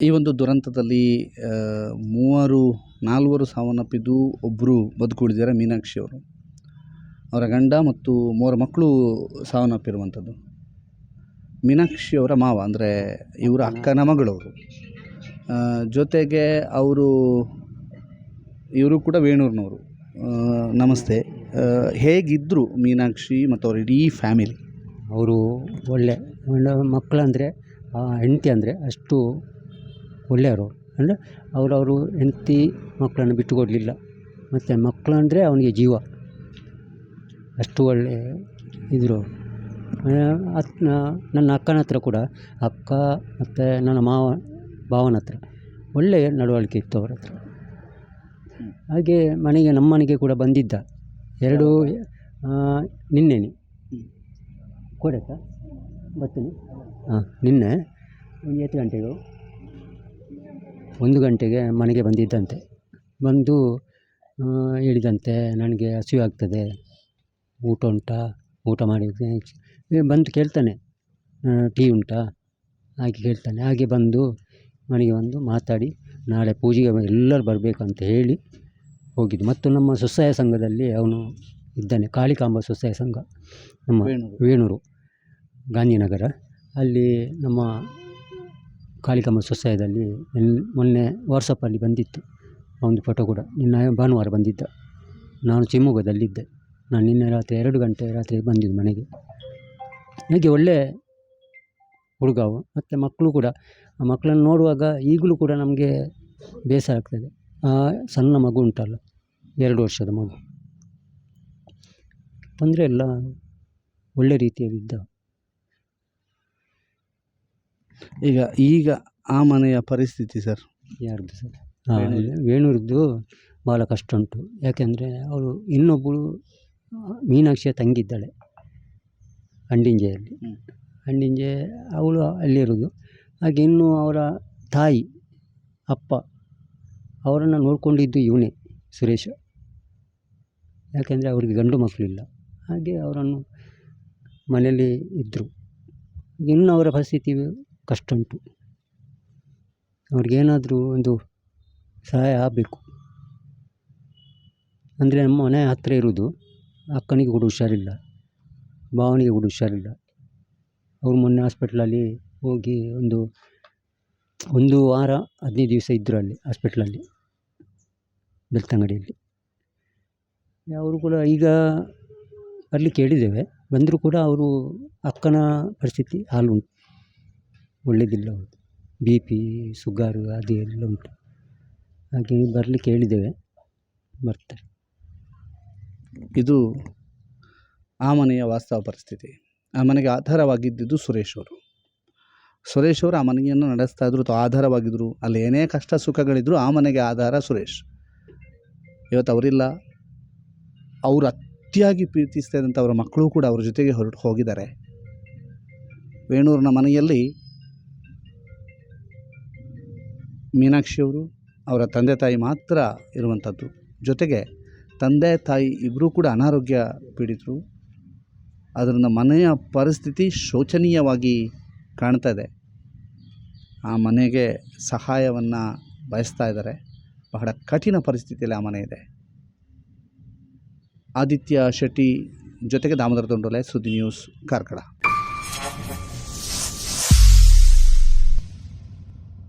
ಈ ಒಂದು ದುರಂತದಲ್ಲಿ ಮೂವರು, ನಾಲ್ವರು ಸಾವನ್ನಪ್ಪಿದ್ದು ಒಬ್ಬರು ಬದುಕುಳಿದಿದ್ದಾರೆ, ಮೀನಾಕ್ಷಿ ಅವರು. ಅವರ ಗಂಡ ಮತ್ತು ಮೂವರು ಮಕ್ಕಳು ಸಾವನ್ನಪ್ಪಿರುವಂಥದ್ದು. ಮೀನಾಕ್ಷಿ ಅವರ ಮಾವ, ಅಂದರೆ ಇವರ ಅಕ್ಕನ ಮಗಳವರು. ಜೊತೆಗೆ ಅವರು, ಇವರು ಕೂಡ ವೇಣೂರಿನವರು. ನಮಸ್ತೆ. ಹೇಗಿದ್ದರು ಮೀನಾಕ್ಷಿ ಮತ್ತು ಅವ್ರ ಇಡೀ ಫ್ಯಾಮಿಲಿ? ಅವರು ಒಳ್ಳೆ ಮಕ್ಕಳಂದರೆ ಹೆಂಡತಿ ಅಂದರೆ ಅಷ್ಟು ಒಳ್ಳೆಯವರು. ಅಂದರೆ ಅವರವ್ರು ಹೆಂಡ್ತಿ ಮಕ್ಕಳನ್ನು ಬಿಟ್ಟು ಕೊಡಲಿಲ್ಲ ಮತ್ತು ಮಕ್ಕಳಂದರೆ ಅವನಿಗೆ ಜೀವ. ಅಷ್ಟು ಒಳ್ಳೆ ಇದ್ದರು ನನ್ನ ಅಕ್ಕನ ಹತ್ರ ಕೂಡ, ಅಕ್ಕ ಮತ್ತು ನನ್ನ ಮಾವ, ಭಾವನ ಹತ್ರ ಒಳ್ಳೆಯ ನಡವಳಿಕೆ ಇತ್ತು ಅವರ ಹತ್ರ. ಹಾಗೆ ಮನೆಗೆ, ನಮ್ಮ ಕೂಡ ಬಂದಿದ್ದ. ಎರಡು ನಿನ್ನೆ ಕೊಡಕ್ಕ? ಬರ್ತೀನಿ. ಹಾಂ ನಿನ್ನೆ. ಒಂದು ಎಷ್ಟು ಗಂಟೆಗೆ. ಒಂದು ಗಂಟೆಗೆ ಮನೆಗೆ ಬಂದಿದ್ದಂತೆ. ಬಂದು ಹೇಳಿದಂತೆ ನನಗೆ ಹಸಿವು ಆಗ್ತದೆ. ಊಟ ಉಂಟಾ? ಊಟ ಮಾಡಿದ್ದೆ ಬಂದು ಕೇಳ್ತಾನೆ. ಟೀ ಉಂಟಾ? ಹಾಗೆ ಕೇಳ್ತಾನೆ. ಹಾಗೆ ಬಂದು ಮನೆಗೆ ಬಂದು ಮಾತಾಡಿ ನಾಳೆ ಪೂಜೆಗೆ ಎಲ್ಲರೂ ಬರಬೇಕಂತ ಹೇಳಿ ಹೋಗಿದ್ದು. ಮತ್ತು ನಮ್ಮ ಸ್ವಸಹಾಯ ಸಂಘದಲ್ಲಿ ಅವನು ಇದ್ದಾನೆ. ಕಾಳಿಕಾಂಬ ಸ್ವಸಹಾಯ ಸಂಘ. ನಮ್ಮ ವೇಣೂರು ಗಾಂಧಿನಗರ. ಅಲ್ಲಿ ನಮ್ಮ ಕಾಳಿಕಾಂಬ ಸ್ವಸಹಾಯದಲ್ಲಿ ಮೊನ್ನೆ ವಾಟ್ಸಪ್ಪಲ್ಲಿ ಬಂದಿತ್ತು. ಒಂದು ಫೋಟೋ ಕೂಡ. ನಿನ್ನೆ ಭಾನುವಾರ ಬಂದಿದ್ದ. ನಾನು ಶಿವಮೊಗ್ಗದಲ್ಲಿದ್ದೆ. ನಾನು ನಿನ್ನೆ ರಾತ್ರಿ ಎರಡು ಗಂಟೆ ರಾತ್ರಿ ಬಂದಿದ್ದು ಮನೆಗೆ. ಹಾಗೆ ಒಳ್ಳೆ ಹುಡುಗ ಅವ ಮತ್ತು ಮಕ್ಕಳು ಕೂಡ. ಆ ಮಕ್ಕಳನ್ನು ನೋಡುವಾಗ ಈಗಲೂ ಕೂಡ ನಮಗೆ ಬೇಸರ ಆಗ್ತದೆ. ಆ ಸಣ್ಣ ಮಗು ಉಂಟಲ್ಲ, ಎರಡು ವರ್ಷದ ಮಗು. ತೊಂದರೆ ಇಲ್ಲ. ಒಳ್ಳೆ ರೀತಿಯಲ್ಲಿದ್ದ. ಈಗ ಈಗ ಆ ಮನೆಯ ಪರಿಸ್ಥಿತಿ ಸರ್? ಯಾರ್ದು ಸರ್? ವೇಣೂರದ್ದು ಭಾಳ ಕಷ್ಟ ಉಂಟು. ಯಾಕೆಂದರೆ ಅವಳು ಇನ್ನೊಬ್ಬಳು ಮೀನಾಕ್ಷಿಯ ತಂಗಿದ್ದಾಳೆ ಅಂಡಿಂಜೆಯಲ್ಲಿ ಹಂಡಿಂಜೆ ಅವಳು ಅಲ್ಲಿರೋದು ಹಾಗೆ ಇನ್ನು ಅವರ ತಾಯಿ ಅಪ್ಪ ಅವರನ್ನು ನೋಡಿಕೊಂಡಿದ್ದು ಇವನೇ ಸುರೇಶ. ಯಾಕೆಂದರೆ ಅವರಿಗೆ ಗಂಡು ಮಕ್ಕಳಿಲ್ಲ. ಹಾಗೆ ಅವರನ್ನು ಮನೆಯಲ್ಲಿ ಇದ್ದರು ಇನ್ನು ಅವರ ಪರಿಸ್ಥಿತಿ ಕಷ್ಟ ಉಂಟು. ಅವ್ರಿಗೇನಾದರೂ ಒಂದು ಸಹಾಯ ಆಗಬೇಕು. ಅಂದರೆ ನಮ್ಮ ಮನೆ ಹತ್ತಿರ ಇರೋದು ಅಕ್ಕನಿಗೆ ಕೂಡ ಹುಷಾರಿಲ್ಲ, ಭಾವನಿಗೆ ಕೂಡ ಹುಷಾರಿಲ್ಲ. ಅವ್ರು ಮೊನ್ನೆ ಹಾಸ್ಪಿಟ್ಲಲ್ಲಿ ಹೋಗಿ ಒಂದು ಒಂದು ವಾರ, ಹದಿನೈದು ದಿವಸ ಇದ್ದರು ಅಲ್ಲಿ ಹಾಸ್ಪಿಟ್ಲಲ್ಲಿ, ಬೆಳ್ತಂಗಡಿಯಲ್ಲಿ. ಅವರು ಕೂಡ ಈಗ ಬರಲಿಕ್ಕೆ ಹೇಳಿದ್ದೇವೆ. ಬಂದರೂ ಕೂಡ ಅವರು ಅಕ್ಕನ ಪರಿಸ್ಥಿತಿ ಹಾಲು ಒಳ್ಳೆಯದಿಲ್ಲ ಬಿ ಪಿ ಸುಗರು ಅದು ಎಲ್ಲ ಉಂಟು. ಹಾಗೆ ಬರಲಿಕ್ಕೆ ಹೇಳಿದ್ದೇವೆ. ಬರ್ತಾರೆ ಇದು ಆ ಮನೆಯ ವಾಸ್ತವ ಪರಿಸ್ಥಿತಿ. ಆ ಮನೆಗೆ ಆಧಾರವಾಗಿದ್ದಿದ್ದು ಸುರೇಶ್ ಅವರು. ಸುರೇಶ್ ಅವರು ಆ ಮನೆಯನ್ನು ನಡೆಸ್ತಾ ಇದ್ರು, ಅಥವಾ ಆಧಾರವಾಗಿದ್ದರು ಅಲ್ಲಿ ಏನೇ ಕಷ್ಟ ಸುಖಗಳಿದ್ರು ಆ ಮನೆಗೆ ಆಧಾರ ಸುರೇಶ್. ಇವತ್ತು ಅವರಿಲ್ಲ. ಅವರು ಅತಿಯಾಗಿ ಪ್ರೀತಿಸ್ತಾ ಇದ್ದಂಥ ಅವರ ಮಕ್ಕಳು ಕೂಡ ಅವ್ರ ಜೊತೆಗೆ ಹೊರಟು ಹೋಗಿದ್ದಾರೆ. ವೇಣೂರಿನ ಮನೆಯಲ್ಲಿ ಮೀನಾಕ್ಷಿಯವರು ಅವರ ತಂದೆ ತಾಯಿ ಮಾತ್ರ ಇರುವಂಥದ್ದು. ಜೊತೆಗೆ ತಂದೆ ತಾಯಿ ಇಬ್ಬರೂ ಕೂಡ ಅನಾರೋಗ್ಯ ಪೀಡಿತರು. ಅದರಿಂದ ಮನೆಯ ಪರಿಸ್ಥಿತಿ ಶೋಚನೀಯವಾಗಿ ಕಾಣ್ತಾ ಇದೆ. ಆ ಮನೆಗೆ ಸಹಾಯವನ್ನು ಬಯಸ್ತಾ ಇದ್ದಾರೆ. ಬಹಳ ಕಠಿಣ ಪರಿಸ್ಥಿತಿಯಲ್ಲಿ ಆ ಮನೆ ಇದೆ. ಆದಿತ್ಯ ಶೆಟ್ಟಿ ಜೊತೆಗೆ ದಾಮೋದರ ತೊಂಡೊಲೆ ಸುದ್ದಿ ನ್ಯೂಸ್ ಕಾರ್ಕಳ.